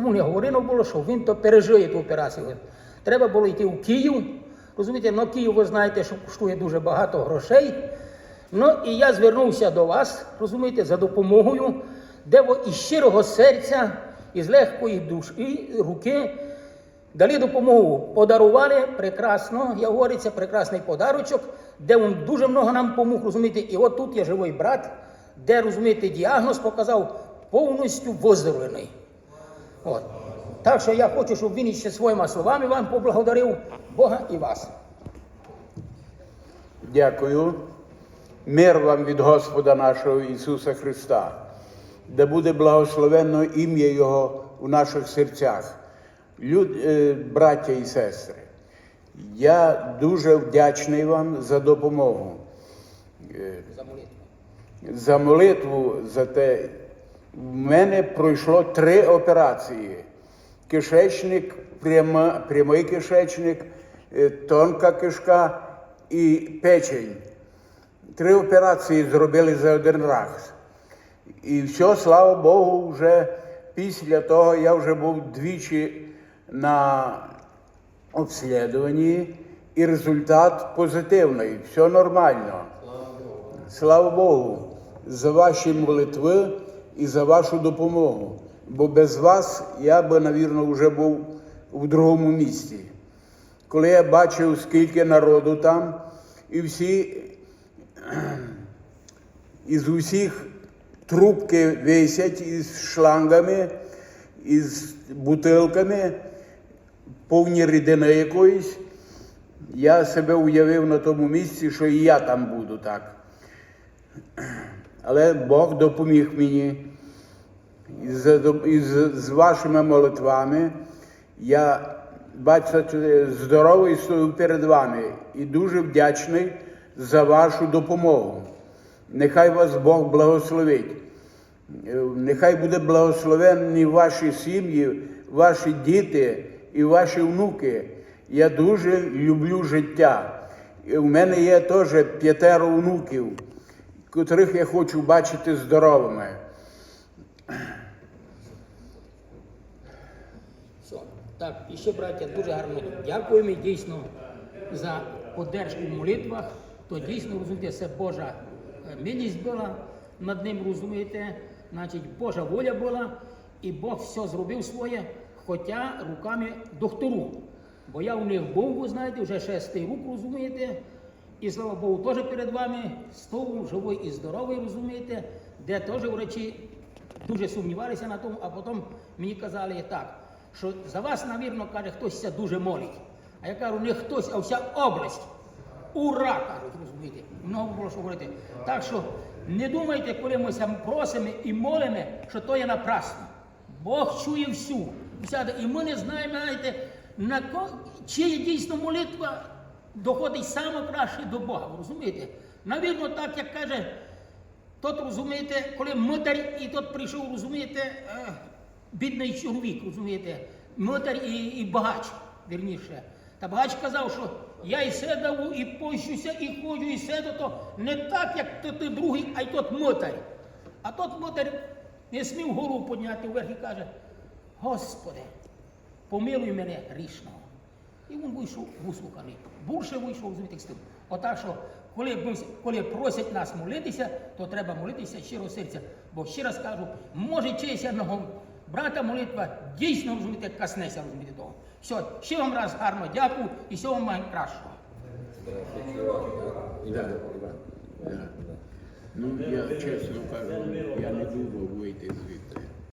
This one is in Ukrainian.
нікому не говорено було, що він то пережиє ту операцію. Треба було йти в Київ. Розумієте, ну Київ, ви знаєте, що коштує дуже багато грошей. Ну і я звернувся до вас, розумієте, за допомогою, де ви із щирого серця, із легкої душі, руки дали допомогу. Подарували прекрасно, я говорю, це прекрасний подарочок, де він дуже много нам помог, розумієте, і от тут є живий брат, де, розумієте, діагноз показав повністю виздоровлений. От. Так що я хочу, щоб він іще своїми словами вам поблагодарив Бога і вас. Дякую. Мир вам від Господа нашого Ісуса Христа, де буде благословенно ім'я Його у наших серцях. Люд, е, браття і сестри, я дуже вдячний вам за допомогу, е, За молитву. за молитву, за те. В мене пройшло три операції: кишечник, пряма, прямий кишечник, е, тонка кишка і печень. Три операції зробили за один раз. І все, слава Богу, вже після того я вже був двічі на обслідуванні, і результат позитивний, все нормально. Слава Богу, за ваші молитви і за вашу допомогу. Бо без вас я би, навірно, вже був у другому місці. Коли я бачив, скільки народу там, і всі із усіх трубки висять із шлангами, із бутилками, повні рідини якоїсь. Я себе уявив на тому місці, що і я там буду так. Але Бог допоміг мені. І з, і з, з вашими молитвами я бачите, здоровий стою перед вами і дуже вдячний за вашу допомогу. Нехай вас Бог благословить. Нехай буде благословенні ваші сім'ї, ваші діти і ваші внуки. Я дуже люблю життя. У мене є теж п'ятеро внуків, котрих я хочу бачити здоровими. Так, і ще, браття, дуже гарно дякуємо дійсно за поддержку в молитвах. То дійсно, розумієте, це Божа е, милість була над ним, розумієте, значить, Божа воля була, і Бог все зробив своє, хоча руками доктору. Бо я у них був, ви знаєте, вже шестий рук, розумієте, і слава Богу, теж перед вами стову живий і здоровий, розумієте, де теж врачі дуже сумнівалися на тому, а потім мені казали так, що за вас, навірно, каже, хтось дуже молить. А я кажу, не хтось, а вся область. Ура! кажуть, розумієте. Много було що говорити. Так що не думайте, коли ми просимо і молимо, що то є напрасно. Бог чує всю. І ми не знаємо, знаєте, на ко... чия дійсно молитва доходить саме краще до Бога. Розумієте? Навірно, так як каже Тот, розумієте, коли митар і тот прийшов, розумієте, е, бідний чоловік, розумієте, митар і, і багач, вірніше. Та багач казав, що я і седаву, і пощуся, і ходжу, і седу, то не так, як то ти другий, а й тот митар. А тот митар не смів голову підняти вверх і каже, Господи, помилуй мене грішного. І він вийшов вислуханий. Більше вийшов з тим. Отак, що коли, коли просять нас молитися, то треба молитися щиро серця. Бо ще раз кажу, може честь одного брата молитва дійсно розумієте, каснеся розумієте того. Все, ще вам раз гарно дякую і всього вам найкращого. Да, да. Ну, я чесно кажу, я не думав вийти звідти.